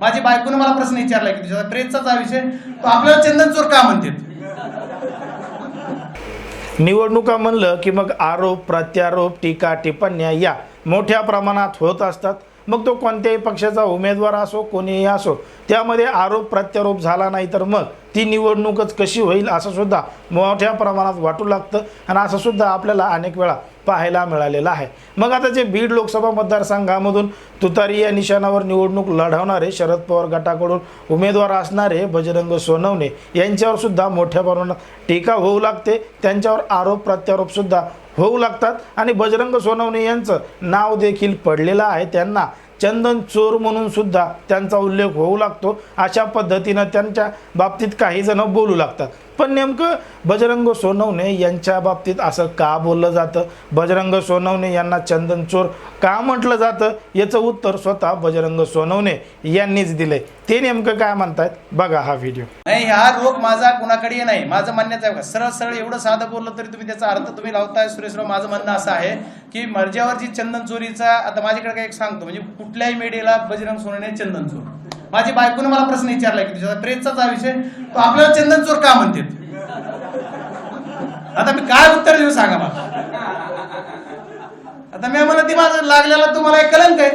माझी बायकोनं मला प्रश्न विचारला की तुझ्या प्रेतचाच विषय तो आपल्याला चंदन चोर का म्हणतात? निवडणुका म्हणलं की मग आरोप प्रत्यारोप टीका टिप्पण्या या मोठ्या प्रमाणात होत असतात. मग तो कोणत्याही पक्षाचा उमेदवार असो कोणीही असो त्यामध्ये आरोप प्रत्यारोप झाला नाही तर मग ती निवडणूकच कशी होईल असं सुद्धा मोठ्या प्रमाणात वाटू लागतं. आणि असं सुद्धा आपल्याला अनेक वेळा पाहायला मिळालेलं आहे. मग आता जे बीड लोकसभा मतदारसंघामधून तुतारी या निशाणावर निवडणूक लढवणारे शरद पवार गटाकडून उमेदवार असणारे बजरंग सोनवणे यांच्यावर सुद्धा मोठ्या प्रमाणात टीका होऊ लागते. त्यांच्यावर आरोप प्रत्यारोपसुद्धा होऊ लागतात. आणि बजरंग सोनवणे यांचं नाव देखील पडलेलं आहे. त्यांना चंदन चोर म्हणून सुद्धा त्यांचा उल्लेख होऊ लागतो. अशा पद्धतीनं त्यांच्या बाबतीत काही जण बोलू लागतात. पण नेमकं बजरंग सोनवणे यांच्या बाबतीत असं का बोललं जातं? बजरंग सोनवणे यांना चंदन चोर का म्हटलं जातं? याचं उत्तर स्वतः बजरंग सोनवणे यांनीच दिलंय. ते नेमकं काय म्हणतायत? बघा हा व्हिडिओ नाही हा रोग माझा कुणाकडे नाही. माझं म्हणण्याचं आहे सरळ सरळ एवढं साधं बोललं तरी तुम्ही त्याचा अर्थ तुम्ही लावताय सुरेशराव. माझं म्हणणं असं आहे की मर्जावर जी चंदन चोरीचा आता माझ्याकडे काय एक सांगतो. म्हणजे कुठल्याही मीडियाला बजरंग सोनवणे चंदन चोर. माझी बायकोने मला प्रश्न विचारला की तुझ्या प्रेसचा विषय. तो आपल्याला चंदन चोर का म्हणतील? आता मी काय उत्तर देऊ सांगा मला? आता मी म्हणा ती माझं लागलेला तुम्हाला एक कलंक आहे.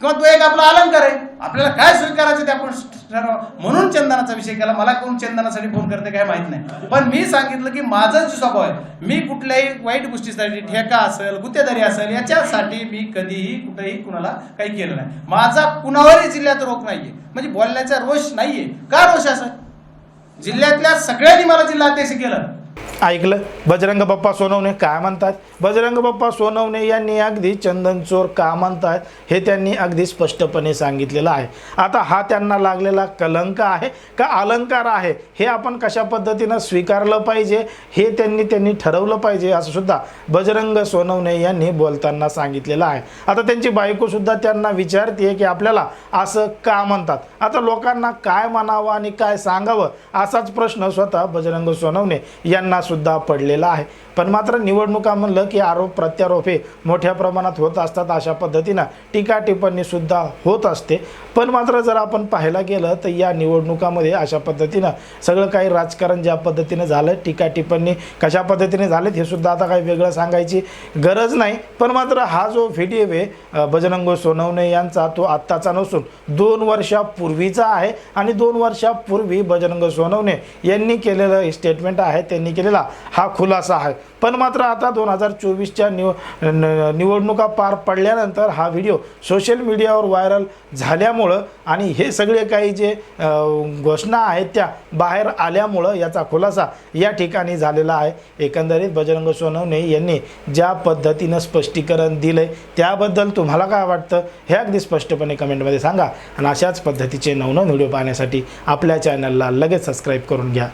किंवा तो एक आपला अलंकार आहे. आपल्याला काय स्वीकारायचं ते आपण ठरवा. म्हणून चंदनाचा विषय केला. मला कोण चंदनासाठी फोन करते काय माहीत नाही. पण मी सांगितलं की माझा जो स्वभाव आहे मी कुठल्याही वाईट गोष्टीसाठी ठेका असेल गुत्तेदारी असेल याच्यासाठी मी कधीही कुठेही कुणाला काही केलं नाही. माझा कुणावरही जिल्ह्यात रोख नाहीये. म्हणजे बोलण्याचा रोष नाहीये. का रोष असं? जिल्ह्यातल्या सगळ्यांनी मला जिल्हाध्यक्ष केलं. ऐकलं? बजरंग बाप्पा सोनवणे काय म्हणतात? बजरंग बाप्पा सोनवणे यांनी अगदी चंदन चोर का म्हणतात? हे त्यांनी अगदी स्पष्टपणे सांगितलेलं आहे. आता हा त्यांना लागलेला कलंक आहे का अलंकार आहे? हे आपण कशा पद्धतीनं स्वीकारलं पाहिजे? हे त्यांनी त्यांनी ठरवलं पाहिजे असं सुद्धा बजरंग सोनवणे यांनी बोलताना सांगितलेलं आहे. आता त्यांची बायकोसुद्धा त्यांना विचारते की आपल्याला असं का म्हणतात? आता लोकांना काय म्हणावं आणि काय सांगावं असाच प्रश्न स्वतः बजरंग सोनवणे यांना सुद्धा पडलेला आहे. पण मात्र निवडणुका म्हणलं की आरोप प्रत्यारोप हे मोठ्या प्रमाणात होत असतात अशा पद्धतीनं टीका टिप्पणीसुद्धा होत असते. पण मात्र जर आपण पाहायला गेलं तर या निवडणुकामध्ये अशा पद्धतीनं सगळं काही राजकारण ज्या पद्धतीनं झालं टीका टिप्पणी कशा पद्धतीने झालेत हे सुद्धा आता काही वेगळं सांगायची गरज नाही. पण मात्र हा जो व्हिडिओ आहे बजरंग सोनवणे यांचा तो आत्ताचा नसून दोन वर्षापूर्वीचा आहे. आणि दोन वर्षापूर्वी बजरंग सोनवणे यांनी केलेलं स्टेटमेंट आहे त्यांनी केलेलं हा खुलासा आहे. पण मात्र आता दोन हजार चोवीसच्या निव न- निवडणुका पार पडल्यानंतर हा व्हिडिओ सोशल मीडियावर व्हायरल झाल्यामुळं आणि हे सगळे काही जे घोषणा आहेत त्या बाहेर आल्यामुळं याचा खुलासा या ठिकाणी झालेला आहे. एकंदरीत बजरंग सोनवणे यांनी ज्या पद्धतीनं स्पष्टीकरण दिलंय त्याबद्दल तुम्हाला काय वाटतं हे अगदी स्पष्टपणे कमेंटमध्ये सांगा. आणि अशाच पद्धतीचे नवनवीन व्हिडिओ पाहण्यासाठी आपल्या चॅनलला लगेच सबस्क्राईब करून घ्या.